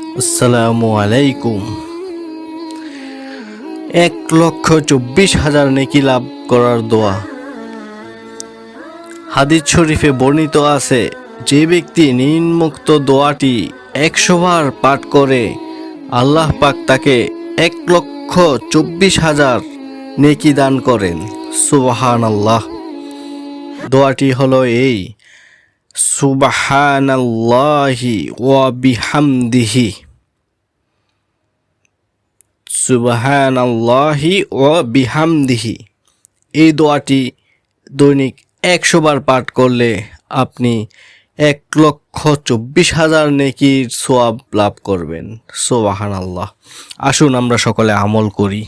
আসসালামু আলাইকুম এক লক্ষ চব্বিশ হাজার নেকি লাভ করার দোয়া। হাদিস শরীফে বর্ণিত আছে, যে ব্যক্তি নিম্মুক্ত দোয়াটি একশো বার পাঠ করে, আল্লাহ পাক তাকে এক লক্ষ চব্বিশ হাজার নেকি দান করেন। সুবাহান আল্লাহ দোয়াটি হলো এই সুবাহানাল্লাহি ওয়া বিহামদিহি। সুবাহানাল্লাহি ওয়া বিহামদিহি। এই দোয়াটি দৈনিক একশো বার পাঠ করলে আপনি এক লক্ষ চব্বিশ হাজার নেকির সোয়াব লাভ করবেন। সোবাহান আল্লাহ আসুন আমরা সকলে আমল করি।